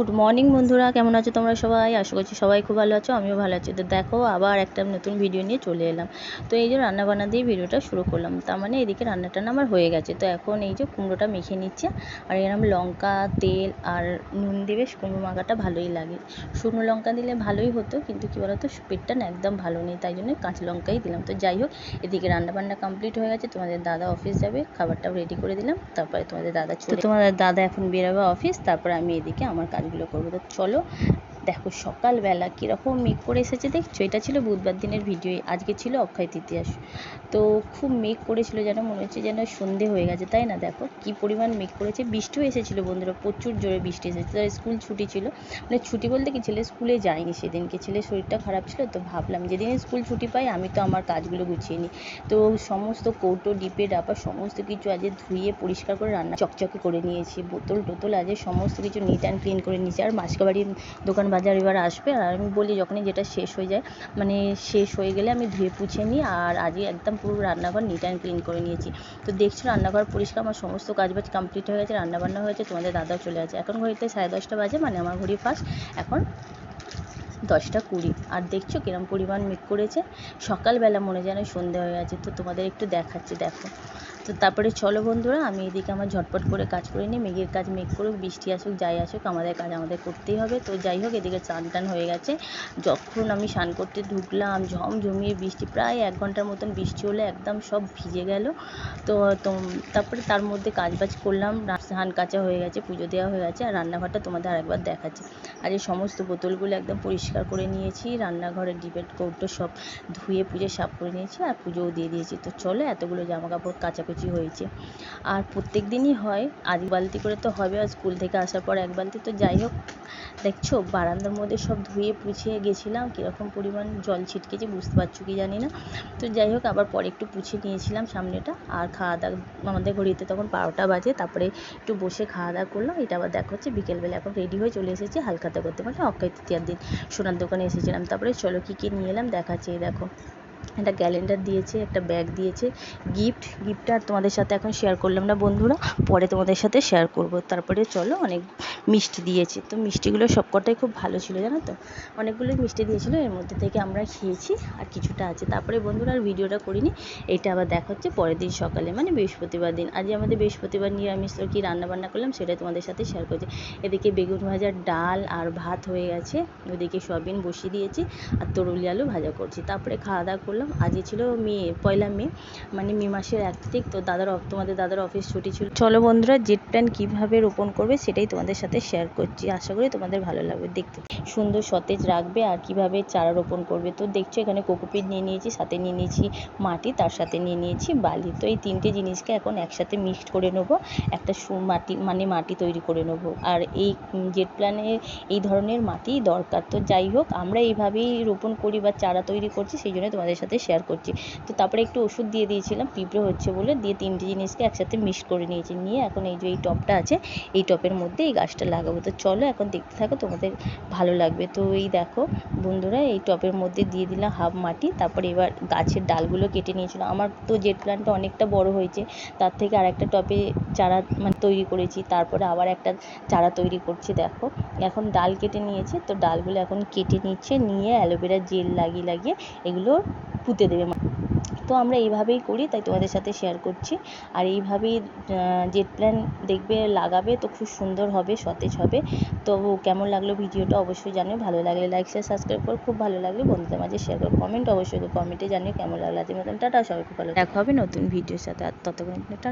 Good morning বন্ধুরা। কেমন আছো তোমরা সবাই? আশা করছি সবাই খুব ভালো আছো আমিও ভালো আছি। তো দেখো আবার একটা নতুন ভিডিও নিয়ে চলে এলাম। তো এই যে রান্নাবান্না দিয়ে ভিডিওটা শুরু করলাম। তার মানে এদিকে রান্নাটা আমার হয়ে গেছে। তো এখন এই যে কুমড়োটা মেখে নিচ্ছে। আর এরকম লঙ্কা তেল আর নুন দিবে কুমড়ো মাখাটা ভালোই লাগে। শুকনো লঙ্কা দিলে ভালোই হতো কিন্তু কী বলতো পেটটা না একদম ভালো নেই তাই জন্য কাঁচা লঙ্কাই দিলাম। তো যাই হোক এদিকে রান্নাবান্না কমপ্লিট হয়ে গেছে। তোমাদের দাদা অফিস যাবে খাবারটাও রেডি করে দিলাম। তারপরে তোমাদের দাদা তো তোমাদের দাদা এখন বেরোবে অফিস তারপরে আমি এদিকে আমার কাজগুলো করব। তো চলো দেখো সকালবেলা কীরকম মেঘ করে এসেছে দেখছ? এটা ছিল বুধবার দিনের ভিডিও আজকে ছিল অক্ষয় তৃতীয়া তো খুব মেঘ করেছিল যেন, মনে হচ্ছে যেন সন্ধে হয়ে গেছে, তাই না? দেখো কি পরিমাণ মেঘ করেছে। বৃষ্টিও এসেছিল বন্ধুরা, প্রচুর জোরে বৃষ্টি এসেছে। তার স্কুল ছুটি ছিল। মানে ছুটি বলতে কি, ছেলে স্কুলে যায়নি সেদিনকে। ছেলের শরীরটা খারাপ ছিল তো ভাবলাম যেদিন স্কুল ছুটি পাই, আমি তো আমার কাজগুলো গুছিয়ে নিই। তো সমস্ত কৌটো, ডিপে, ডাপা, সমস্ত কিছু আজকে ধুয়ে, পরিষ্কার করে রান্না চকচকে করে নিয়েছি। বোতল টোতল আজকে সমস্ত কিছু নিট অ্যান্ড ক্লিন করে নিয়েছি। আর মাসকা বাড়ির দোকান বাজার এবার আসবে। আর আমি বলি, যখনই যেটা শেষ হয়ে যায় মানে শেষ হয়ে গেলে আমি ধুয়ে পুছে নিই, আর আজকে একদম পুরো রান্নাঘর নিট অ্যান্ড ক্লিন করে নিয়েছি। তো দেখছ, রান্নাঘর পরিষ্কার, আমার সমস্ত কাজবাজ কমপ্লিট হয়ে গেছে, রান্নাবান্না হয়েছে তোমাদের দাদাও চলে আছে এখন ঘড়িতে সাড়ে দশটা বাজে মানে আমার ঘড়ি ফার্স্ট এখন দশটা কুড়ি। আর দেখছ কিরম পরিমাণ মেঘ করেছে? সকালবেলা মনে যেন সন্ধে হয়ে আছে তো তোমাদের একটু দেখাচ্ছি, দেখো। তো তারপরে চলো বন্ধুরা, আমি এদিকে আমার ঝটপট করে কাজ করে নিই, মেঘের কাজ মেঘ করুক, বৃষ্টি আসুক, যাই আসুক, আমাদের কাজ আমাদের করতেই হবে। তো যাই হোক, এদিকে চান টান হয়ে গেছে। যখন আমি স্নান করতে ঢুকলাম ঝমঝমিয়ে বৃষ্টি, প্রায় এক ঘণ্টার মতন বৃষ্টি হলে, একদম সব ভিজে গেল। তো তারপরে তার মধ্যে কাজ বাজ করলাম স্নান কাচা হয়ে গেছে, পুজো দেওয়া হয়ে গেছে, আর রান্নাঘরটা তোমাদের আরেকবার দেখাচ্ছি। আর এই সমস্ত বোতলগুলো একদম পরিষ্কার করে নিয়েছি, রান্নাঘরের ডিবেট কৌটো সব ধুয়ে পুজো সাফ করে নিয়েছি আর পুজোও দিয়ে দিয়েছি। তো চলো এতগুলো জামা কাপড় কাচাকুচি হয়েছে। আর প্রত্যেক দিনই হয় আধ বালতি করে তো হবে আর স্কুল থেকে আসার পর এক বালতি। তো যাই হোক, দেখছ বারান্দার মধ্যে সব ধুয়ে পুছিয়ে গেছিলাম, কীরকম পরিমাণ জল ছিটকেছে বুঝতে পারছ কি জানি না। তো যাই হোক, আবার পরে একটু পুছে নিয়েছিলাম সামনেটা। আর খাওয়া দাওয়া, আমাদের ঘড়িতে তখন বারোটা বাজে, তারপরে একটু বসে খাওয়া দাওয়া করলাম। এটা আবার দেখা হচ্ছে, বিকেলবেলা এখন রেডি হয়ে চলে এসেছি হালখাতা করতে। মানে অক্ষয় তৃতীয়ার দিন। সোনার দোকানে এসেছিলাম। তারপরে চলো কী কী নিয়ে এলাম দেখাচ্ছি দেখো। একটা ক্যালেন্ডার দিয়েছে, একটা ব্যাগ দিয়েছে গিফট গিফটটা আর তোমাদের সাথে এখন শেয়ার করলাম না বন্ধুরা, পরে তোমাদের সাথে শেয়ার করব। তারপরে চলো অনেক মিষ্টি দিয়েছে। তো মিষ্টিগুলো সবকটাই খুব ভালো ছিল, জানো তো? অনেকগুলোই মিষ্টি দিয়েছিলো, এর মধ্যে থেকে আমরা খেয়েছি আর কিছুটা আছে। তারপরে বন্ধুরা আর ভিডিওটা করিনি এইটা আবার দেখা হচ্ছে পরের দিন সকালে মানে বৃহস্পতিবার দিন। আজ আমাদের বৃহস্পতিবার নিরামিষ কী রান্নাবান্না করলাম সেটা তোমাদের সাথে শেয়ার করছি। এদিকে বেগুন ভাজার ডাল আর ভাত হয়ে গেছে, ওদিকে সয়াবিন বসিয়ে দিয়েছি, আর তরুলি আলু ভাজা করছি। তারপরে খাওয়া দাওয়া করলাম। আজকে ছিল মে, পয়লা মে মানে মে মাসের এক তারিখ। তো দাদার তোমাদের দাদার অফিস ছুটি ছিল। চলো বন্ধুরা, জেট প্ল্যান কীভাবে রোপণ করবে সেটাই তোমাদের সাথে শেয়ার করছি। আশা করি তোমাদের ভালো লাগবে দেখতে। সুন্দর সতেজ রাখবে আর কীভাবে চারা রোপণ করবে। তো দেখছ, এখানে কোকোপিট নিয়ে নিয়েছি, সাথে নিয়ে নিয়েছি মাটি, তার সাথে নিয়ে নিয়েছি বালি। তো এই তিনটে জিনিসকে এখন একসাথে মিক্সড করে নেব। একটা মাটি মানে মাটি তৈরি করে নেব। আর এই জেট প্ল্যানে এই ধরনের মাটি দরকার। তো যাই হোক, আমরা এইভাবেই রোপণ করি বা চারা তৈরি করছি, সেই জন্য তোমাদের সাথে শেয়ার করছি। তো তারপরে একটু ওষুধ দিয়ে দিয়েছিলাম, পিঁপড়ে হচ্ছে বলে, দিয়ে তিনটে জিনিসকে একসাথে মিক্স করে নিয়েছি। নিয়ে এখন এই যে এই টপটা আছে, এই টপের মধ্যে এই গাছটা লাগাবো। তো চলো এখন দেখতে থাকো, তোমাদের ভালো লাগবে। তো এই দেখো বন্ধুরা, এই টপের মধ্যে দিয়ে দিলাম হাফ মাটি, তারপরে এবার গাছের ডালগুলো কেটে নিয়েছিল আমার তো জেট প্ল্যান্টটা অনেকটা বড় হয়েছে, তার থেকে আর একটা টপে চারা মানে তৈরি করেছি, তারপরে আবার একটা চারা তৈরি করছি, দেখো। এখন ডাল কেটে নিয়েছে, তো ডালগুলো এখন কেটে নিচ্ছে, নিয়ে অ্যালোভেরা জেল লাগিয়ে লাগিয়ে এগুলো পুঁতে দেবে তো আমরা এইভাবেই করি, তাই তোমাদের সাথে শেয়ার করছি। আর এইভাবেই জেট প্ল্যান দেখবে, লাগাবে, তো খুব সুন্দর হবে, সতেজ হবে। তো কেমন লাগল ভিডিওটা অবশ্যই জানিও। ভালো লাগলে লাইক শেয়ার সাবস্ক্রাইব করো। খুব ভালো লাগলে বন্ধুদের মাঝে শেয়ার করো। কমেন্ট অবশ্যই কমেন্টে জানিও কেমন লাগল। আজকের মতন টাটা সবাইকে ভালো দেখা হবে নতুন ভিডিওর সাথে, আর ততক্ষণ, টাটা।